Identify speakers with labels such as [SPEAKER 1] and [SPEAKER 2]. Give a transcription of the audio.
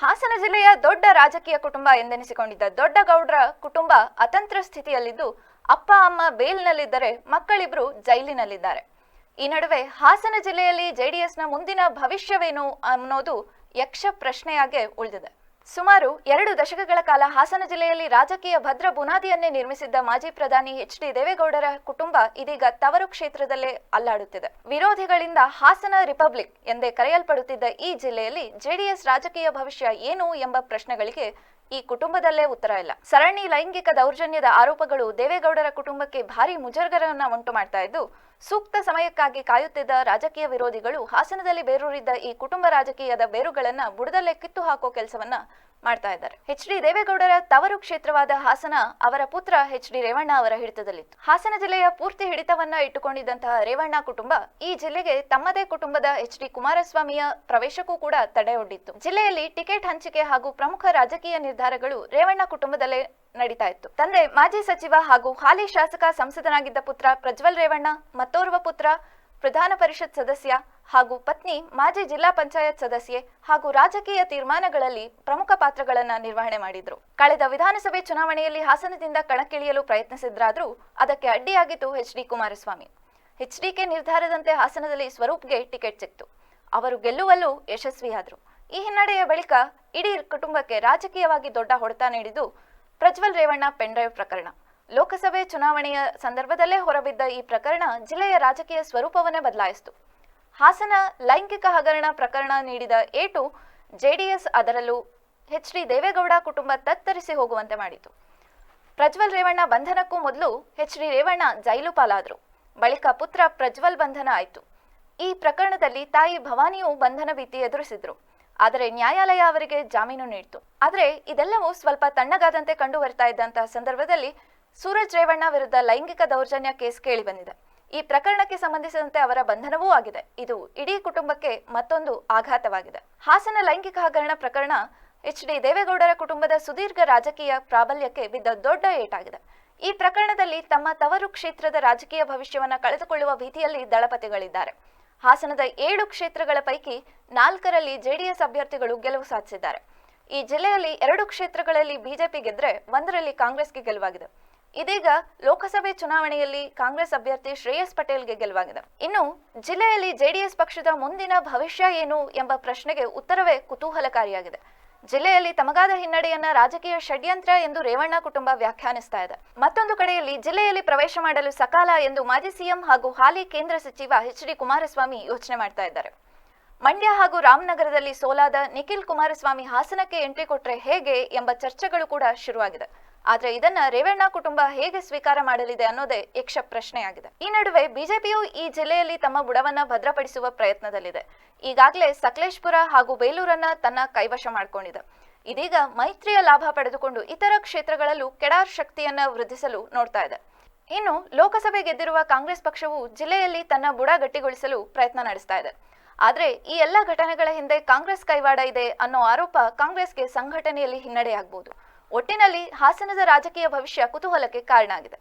[SPEAKER 1] ಹಾಸನ ಜಿಲ್ಲೆಯ ದೊಡ್ಡ ರಾಜಕೀಯ ಕುಟುಂಬ ಎಂದೆನಿಸಿಕೊಂಡಿದ್ದ ದೊಡ್ಡ ಗೌಡ್ರ ಕುಟುಂಬ ಅತಂತ್ರ ಸ್ಥಿತಿಯಲ್ಲಿದ್ದು, ಅಪ್ಪ, ಅಮ್ಮ ಬೇಲ್ನಲ್ಲಿದ್ದರೆ ಮಕ್ಕಳಿಬ್ರು ಜೈಲಿನಲ್ಲಿದ್ದಾರೆ. ಈ ನಡುವೆ ಹಾಸನ ಜಿಲ್ಲೆಯಲ್ಲಿ ಜೆಡಿಎಸ್ನ ಮುಂದಿನ ಭವಿಷ್ಯವೇನು ಅನ್ನೋದು ಯಕ್ಷ ಪ್ರಶ್ನೆಯಾಗೆ ಉಳಿದಿದೆ. ಸುಮಾರು ಎರಡು ದಶಕಗಳ ಕಾಲ ಹಾಸನ ಜಿಲ್ಲೆಯಲ್ಲಿ ರಾಜಕೀಯ ಭದ್ರ ಬುನಾದಿಯನ್ನೇ ನಿರ್ಮಿಸಿದ್ದ ಮಾಜಿ ಪ್ರಧಾನಿ ಎಚ್ ಡಿ ದೇವೇಗೌಡರ ಕುಟುಂಬ ಇದೀಗ ತವರು ಕ್ಷೇತ್ರದಲ್ಲೇ ಅಲ್ಲಾಡುತ್ತಿದೆ. ವಿರೋಧಿಗಳಿಂದ ಹಾಸನ ರಿಪಬ್ಲಿಕ್ ಎಂದೇ ಕರೆಯಲ್ಪಡುತ್ತಿದ್ದ ಈ ಜಿಲ್ಲೆಯಲ್ಲಿ ಜೆಡಿಎಸ್ ರಾಜಕೀಯ ಭವಿಷ್ಯ ಏನು ಎಂಬ ಪ್ರಶ್ನೆಗಳಿಗೆ ಈ ಕುಟುಂಬದಲ್ಲೇ ಉತ್ತರ ಇಲ್ಲ. ಸರಣಿ ಲೈಂಗಿಕ ದೌರ್ಜನ್ಯದ ಆರೋಪಗಳು ದೇವೇಗೌಡರ ಕುಟುಂಬಕ್ಕೆ ಭಾರಿ ಮುಜರ್ಗರನ್ನ ಉಂಟು ಮಾಡ್ತಾ ಇದ್ದು, ಸೂಕ್ತ ಸಮಯಕ್ಕಾಗಿ ಕಾಯುತ್ತಿದ್ದ ರಾಜಕೀಯ ವಿರೋಧಿಗಳು ಹಾಸನದಲ್ಲಿ ಬೇರೂರಿದ್ದ ಈ ಕುಟುಂಬ ರಾಜಕೀಯದ ಬೇರುಗಳನ್ನ ಬುಡದಲ್ಲೇ ಕಿತ್ತು ಹಾಕೋ ಕೆಲಸವನ್ನ ಮಾಡ್ತಾ ಇದ್ದಾರೆ. ಎಚ್ ಡಿ ದೇವೇಗೌಡರ ತವರು ಕ್ಷೇತ್ರವಾದ ಹಾಸನ ಅವರ ಪುತ್ರ ಎಚ್ ಡಿ ರೇವಣ್ಣ ಅವರ ಹಿಡಿತದಲ್ಲಿತ್ತು. ಹಾಸನ ಜಿಲ್ಲೆಯ ಪೂರ್ತಿ ಹಿಡಿತವನ್ನ ಇಟ್ಟುಕೊಂಡಿದ್ದಂತಹ ರೇವಣ್ಣ ಕುಟುಂಬ ಈ ಜಿಲ್ಲೆಗೆ ತಮ್ಮದೇ ಕುಟುಂಬದ ಎಚ್ ಡಿ ಕುಮಾರಸ್ವಾಮಿಯ ಪ್ರವೇಶಕ್ಕೂ ಕೂಡ ತಡೆಯೊಡ್ಡಿತ್ತು ಜಿಲ್ಲೆಯಲ್ಲಿ ಟಿಕೆಟ್ ಹಂಚಿಕೆ ಹಾಗೂ ಪ್ರಮುಖ ರಾಜಕೀಯ ನಿರ್ಧಾರಗಳು ರೇವಣ್ಣ ಕುಟುಂಬದಲ್ಲೇ ನಡೀತಾ ಇತ್ತು. ತಂದೆ, ಮಾಜಿ ಸಚಿವ ಹಾಗೂ ಹಾಲಿ ಶಾಸಕ ಸಂಸದನಾಗಿದ್ದ ಪುತ್ರ ಪ್ರಜ್ವಲ್ ರೇವಣ್ಣ, ಮತ್ತೋರ್ವ ಪುತ್ರ ಪ್ರಧಾನ ಪರಿಷತ್ ಸದಸ್ಯ ಹಾಗೂ ಪತ್ನಿ, ಮಾಜಿ ಜಿಲ್ಲಾ ಪಂಚಾಯತ್ ಸದಸ್ಯೆ ಹಾಗೂ ರಾಜಕೀಯ ತೀರ್ಮಾನಗಳಲ್ಲಿ ಪ್ರಮುಖ ಪಾತ್ರಗಳನ್ನು ನಿರ್ವಹಣೆ ಮಾಡಿದ್ರು. ಕಳೆದ ವಿಧಾನಸಭೆ ಚುನಾವಣೆಯಲ್ಲಿ ಹಾಸನದಿಂದ ಕಣಕ್ಕಿಳಿಯಲು ಪ್ರಯತ್ನಿಸಿದ್ರಾದರೂ ಅದಕ್ಕೆ ಅಡ್ಡಿಯಾಗಿತ್ತು H D Kumaraswamy. H DK ನಿರ್ಧಾರದಂತೆ ಹಾಸನದಲ್ಲಿ ಸ್ವರೂಪ್ಗೆ ಟಿಕೆಟ್ ಸಿಕ್ತು. ಅವರು ಗೆಲ್ಲುವಲ್ಲೂ ಯಶಸ್ವಿಯಾದರು. ಈ ಹಿನ್ನಡೆಯ ಬಳಿಕ ಇಡೀ ಕುಟುಂಬಕ್ಕೆ ರಾಜಕೀಯವಾಗಿ ದೊಡ್ಡ ಹೊಡೆತ ನೀಡಿದ್ದು ಪ್ರಜ್ವಲ್ ರೇವಣ್ಣ ಪೆನ್ಡ್ರೈವ್ ಪ್ರಕರಣ. ಲೋಕಸಭೆ ಚುನಾವಣೆಯ ಸಂದರ್ಭದಲ್ಲೇ ಹೊರಬಿದ್ದ ಈ ಪ್ರಕರಣ ಜಿಲ್ಲೆಯ ರಾಜಕೀಯ ಸ್ವರೂಪವನ್ನೇ ಬದಲಾಯಿಸಿತು. ಹಾಸನ ಲೈಂಗಿಕ ಹಗರಣ ಪ್ರಕರಣ ನೀಡಿದ ಏಟು ಜೆಡಿಎಸ್ ಅದರಲ್ಲೂ ಎಚ್ ಡಿ ದೇವೇಗೌಡ ಕುಟುಂಬ ತತ್ತರಿಸಿ ಹೋಗುವಂತೆ ಮಾಡಿತು. ಪ್ರಜ್ವಲ್ ರೇವಣ್ಣ ಬಂಧನಕ್ಕೂ ಮೊದಲು ಎಚ್ ಡಿ ರೇವಣ್ಣ ಜೈಲು ಪಾಲಾದರು. ಬಳಿಕ ಪುತ್ರ ಪ್ರಜ್ವಲ್ ಬಂಧನ ಆಯಿತು. ಈ ಪ್ರಕರಣದಲ್ಲಿ ತಾಯಿ ಭವಾನಿಯು ಬಂಧನ ಭೀತಿ ಎದುರಿಸಿದ್ರು. ಆದರೆ ನ್ಯಾಯಾಲಯ ಅವರಿಗೆ ಜಾಮೀನು ನೀಡಿತು. ಆದರೆ ಇದೆಲ್ಲವೂ ಸ್ವಲ್ಪ ತಣ್ಣಗಾದಂತೆ ಕಂಡು ಬರ್ತಾ ಇದ್ದಂತಹ ಸಂದರ್ಭದಲ್ಲಿ ಸೂರಜ್ ರೇವಣ್ಣ ವಿರುದ್ಧ ಲೈಂಗಿಕ ದೌರ್ಜನ್ಯ ಕೇಸ್ ಕೇಳಿ ಬಂದಿದೆ. ಈ ಪ್ರಕರಣಕ್ಕೆ ಸಂಬಂಧಿಸಿದಂತೆ ಅವರ ಬಂಧನವೂ ಆಗಿದೆ. ಇದು ಇಡೀ ಕುಟುಂಬಕ್ಕೆ ಮತ್ತೊಂದು ಆಘಾತವಾಗಿದೆ. ಹಾಸನ ಲೈಂಗಿಕ ಹಗರಣ ಪ್ರಕರಣ ಎಚ್ ಡಿ ದೇವೇಗೌಡರ ಕುಟುಂಬದ ಸುದೀರ್ಘ ರಾಜಕೀಯ ಪ್ರಾಬಲ್ಯಕ್ಕೆ ಬಿದ್ದ ದೊಡ್ಡ ಏಟಾಗಿದೆ. ಈ ಪ್ರಕರಣದಲ್ಲಿ ತಮ್ಮ ತವರು ಕ್ಷೇತ್ರದ ರಾಜಕೀಯ ಭವಿಷ್ಯವನ್ನು ಕಳೆದುಕೊಳ್ಳುವ ಭೀತಿಯಲ್ಲಿ ದಳಪತಿಗಳಿದ್ದಾರೆ. ಹಾಸನದ ಏಳು ಕ್ಷೇತ್ರಗಳ ಪೈಕಿ ನಾಲ್ಕರಲ್ಲಿ ಜೆಡಿಎಸ್ ಅಭ್ಯರ್ಥಿಗಳು ಗೆಲುವು ಸಾಧಿಸಿದ್ದಾರೆ. ಈ ಜಿಲ್ಲೆಯಲ್ಲಿ ಎರಡು ಕ್ಷೇತ್ರಗಳಲ್ಲಿ ಬಿಜೆಪಿ ಗೆದ್ರೆ ಒಂದರಲ್ಲಿ ಕಾಂಗ್ರೆಸ್ಗೆ ಗೆಲುವಾಗಿದೆ. ಇದೀಗ ಲೋಕಸಭೆ ಚುನಾವಣೆಯಲ್ಲಿ ಕಾಂಗ್ರೆಸ್ ಅಭ್ಯರ್ಥಿ ಶ್ರೇಯಸ್ ಪಟೇಲ್ಗೆ ಗೆಲುವಾಗಿದೆ. ಇನ್ನು ಜಿಲ್ಲೆಯಲ್ಲಿ ಜೆಡಿಎಸ್ ಪಕ್ಷದ ಮುಂದಿನ ಭವಿಷ್ಯ ಏನು ಎಂಬ ಪ್ರಶ್ನೆಗೆ ಉತ್ತರವೇ ಕುತೂಹಲಕಾರಿಯಾಗಿದೆ. ಜಿಲ್ಲೆಯಲ್ಲಿ ತಮಗಾದ ಹಿನ್ನಡೆಯನ್ನ ರಾಜಕೀಯ ಷಡ್ಯಂತ್ರ ಎಂದು ರೇವಣ್ಣ ಕುಟುಂಬ ವ್ಯಾಖ್ಯಾನಿಸ್ತಾ ಇದೆ. ಮತ್ತೊಂದು ಕಡೆಯಲ್ಲಿ ಜಿಲ್ಲೆಯಲ್ಲಿ ಪ್ರವೇಶ ಮಾಡಲು ಸಕಾಲ ಎಂದು ಮಾಜಿ ಸಿಎಂ ಹಾಗೂ ಹಾಲಿ ಕೇಂದ್ರ ಸಚಿವ ಎಚ್ ಡಿ ಕುಮಾರಸ್ವಾಮಿ ಯೋಚನೆ ಮಾಡ್ತಾ ಇದ್ದಾರೆ. ಮಂಡ್ಯ ಹಾಗೂ ರಾಮನಗರದಲ್ಲಿ ಸೋಲಾದ ನಿಖಿಲ್ ಕುಮಾರಸ್ವಾಮಿ ಹಾಸನಕ್ಕೆ ಎಂಟ್ರಿ ಕೊಟ್ರೆ ಹೇಗೆ ಎಂಬ ಚರ್ಚೆಗಳು ಕೂಡ ಶುರುವಾಗಿದೆ. ಆದ್ರೆ ಇದನ್ನ ರೇವಣ್ಣ ಕುಟುಂಬ ಹೇಗೆ ಸ್ವೀಕಾರ ಮಾಡಲಿದೆ ಅನ್ನೋದೇ ಯಕ್ಷ ಪ್ರಶ್ನೆಯಾಗಿದೆ. ಈ ನಡುವೆ ಬಿಜೆಪಿಯು ಈ ಜಿಲ್ಲೆಯಲ್ಲಿ ತಮ್ಮ ಬುಡವನ್ನ ಭದ್ರಪಡಿಸುವ ಪ್ರಯತ್ನದಲ್ಲಿದೆ. ಈಗಾಗಲೇ ಸಕಲೇಶ್ಪುರ ಹಾಗೂ ಬೇಲೂರನ್ನ ತನ್ನ ಕೈವಶ ಮಾಡಿಕೊಂಡಿದೆ. ಇದೀಗ ಮೈತ್ರಿಯ ಲಾಭ ಪಡೆದುಕೊಂಡು ಇತರ ಕ್ಷೇತ್ರಗಳಲ್ಲೂ ಕೆಡಾರ್ ಶಕ್ತಿಯನ್ನ ವೃದ್ಧಿಸಲು ನೋಡ್ತಾ ಇದೆ. ಇನ್ನು ಲೋಕಸಭೆ ಗೆದ್ದಿರುವ ಕಾಂಗ್ರೆಸ್ ಪಕ್ಷವು ಜಿಲ್ಲೆಯಲ್ಲಿ ತನ್ನ ಬುಡ ಗಟ್ಟಿಗೊಳಿಸಲು ಪ್ರಯತ್ನ ನಡೆಸ್ತಾ ಇದೆ. ಆದ್ರೆ ಈ ಎಲ್ಲ ಘಟನೆಗಳ ಹಿಂದೆ ಕಾಂಗ್ರೆಸ್ ಕೈವಾಡ ಇದೆ ಅನ್ನೋ ಆರೋಪ ಕಾಂಗ್ರೆಸ್ಗೆ ಸಂಘಟನೆಯಲ್ಲಿ ಹಿನ್ನಡೆಯಾಗಬಹುದು ಒಟ್ಟಿನಲ್ಲಿ ಹಾಸನದ ರಾಜಕೀಯ ಭವಿಷ್ಯ ಕುತೂಹಲಕ್ಕೆ ಕಾರಣ ಆಗಿದೆ